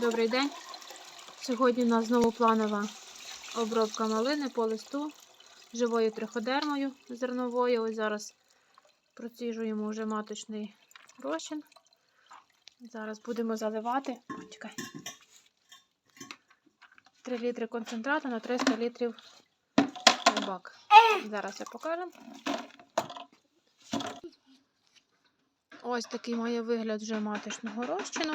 Добрий день. Сьогодні у нас знову планова обробка малини по листу живою триходермою зерновою. Ось зараз проціжуємо вже маточний розчин. Зараз будемо заливати. Чекай. 3 літри концентрату на 300 літрів бак. Зараз я покажу. Ось такий має вигляд вже маточного розчину.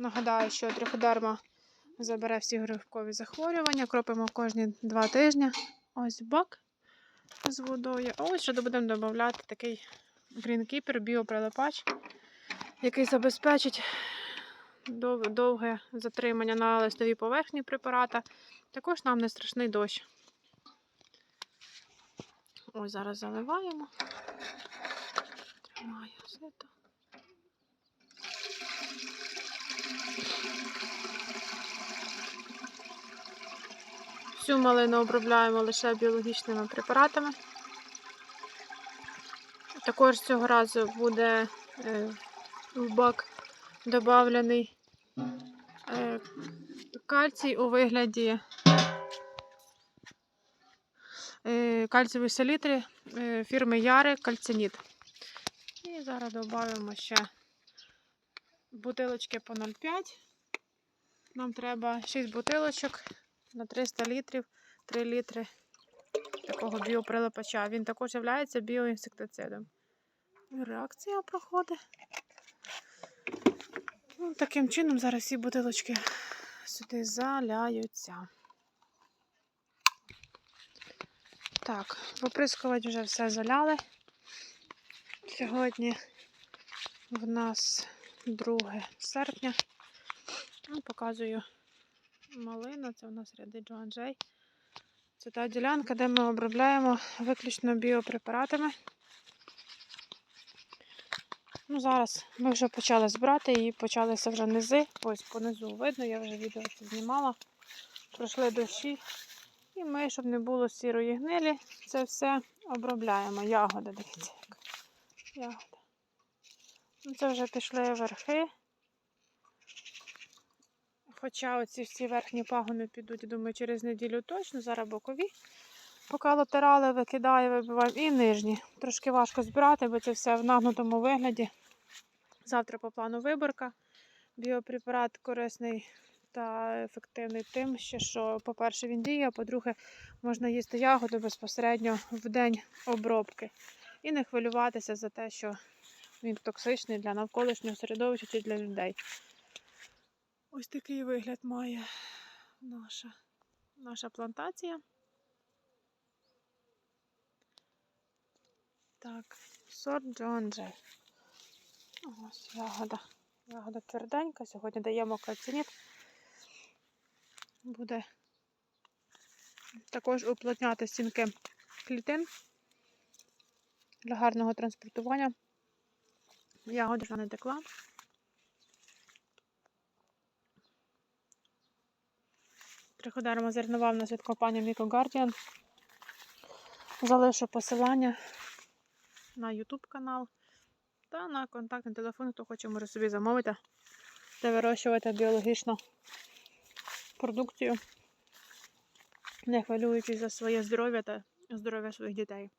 Нагадаю, що триходерма забере всі грибкові захворювання. Кропимо кожні два тижні. Ось бак з водою. А ось ще будемо додати такий грінкіпер, біоприлипач, який забезпечить дов- довге затримання на листовій поверхні препарата. Також нам не страшний дощ. Ось зараз заливаємо. Тримаю сито. Всю малину обробляємо лише біологічними препаратами. Також цього разу буде е, в бак додавлений е, кальцій у вигляді е, кальцієвої селітри фірми Яри Кальциніт. І зараз додаємо ще бутилочки по 0,5. Нам треба 6 бутилочок на 300 літрів, 3 літри такого біоприлипача. Він також є біоінсектицидом. Реакція проходить. Ну, таким чином зараз всі бутилочки сюди заляються. Так, поприскувати вже все заляли. Сьогодні в нас 2 серпня. Ну, показую малина, це у нас ряди Джоан Джей. Це та ділянка, де ми обробляємо виключно біопрепаратами. Ну, зараз ми вже почали збирати і почалися вже низи. Ось понизу видно, я вже відео це знімала. Пройшли дощі. І ми, щоб не було сірої гнилі, це все обробляємо. Ягода, дивіться. Ягода. Ну, це вже пішли верхи. Хоча оці всі верхні пагони підуть, думаю, через неділю точно, зараз бокові. Поки латерали викидаю, вибиваємо і нижні. Трошки важко збирати, бо це все в нагнутому вигляді. Завтра по плану виборка. Біопрепарат корисний та ефективний тим, що, по-перше, він діє, а по-друге, можна їсти ягоду безпосередньо в день обробки. І не хвилюватися за те, що він токсичний для навколишнього середовища чи для людей. Ось такий вигляд має наша, наша плантація. Так, сорт Джонджей. Ось ягода. Ягода тверденька. Сьогодні даємо кальциніт. Буде також уплотняти стінки клітин для гарного транспортування. Ягода вже не текла. Триходерма зернова в нас від компанії Міко Guardian. Залишу посилання на YouTube канал та на контактний телефон, хто хоче може собі замовити та вирощувати біологічну продукцію, не хвилюючись за своє здоров'я та здоров'я своїх дітей.